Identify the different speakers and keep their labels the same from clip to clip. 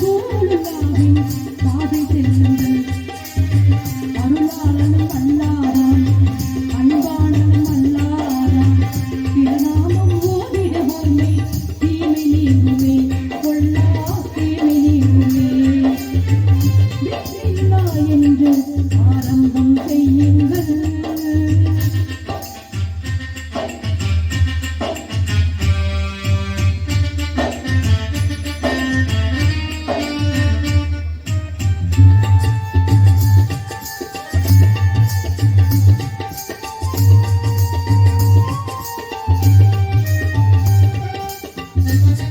Speaker 1: 出了大问 Thank you.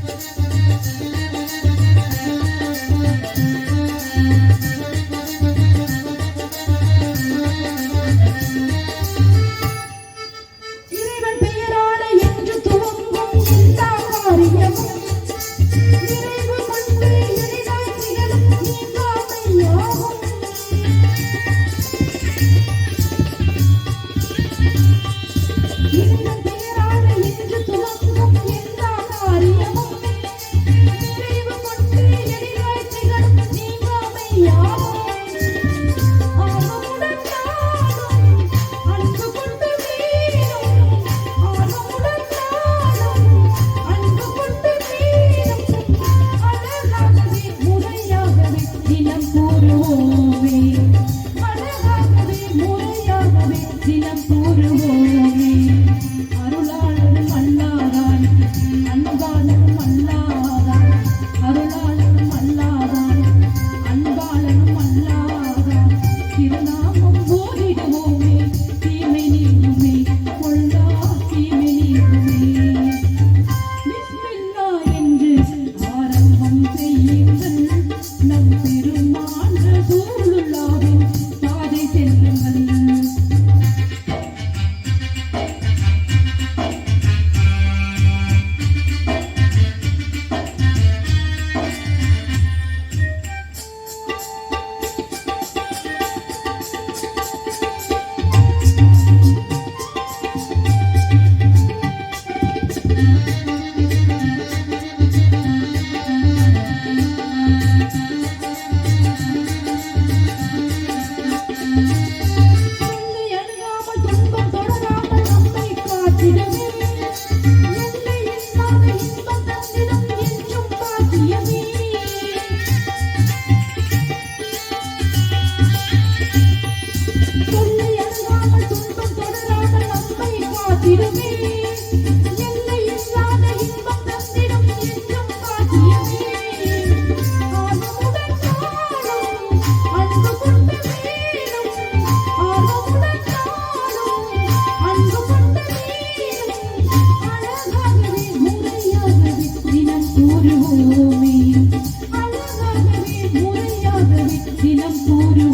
Speaker 1: Guru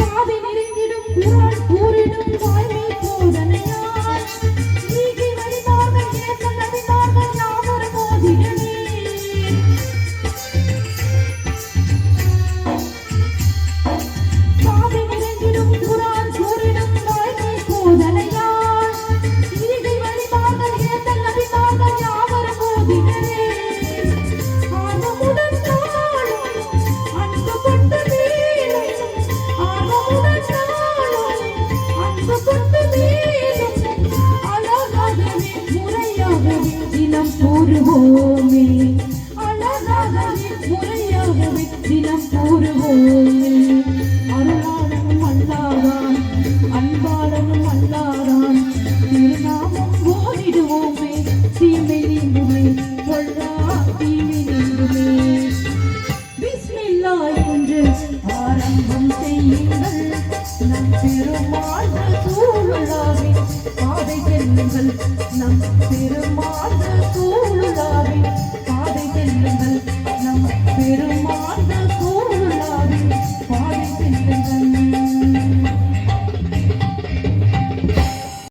Speaker 1: பாவி நெருங்கிடும் கூறுவோமே அழகாக முறையாக தினம் கூறுவோமே அருளாளனும் அல்லாதான் அன்பாளனும் அல்லாதான் திருநாமம் ஓடிடுவோமே. தீமை நீங்குமே கொள்ளா தீமை நீங்குமே பிஸ்மில்லா என்று ஆரம்பம் செய்யுங்கள். நம் பெருமாள் நம் திருமாத தூளாவின்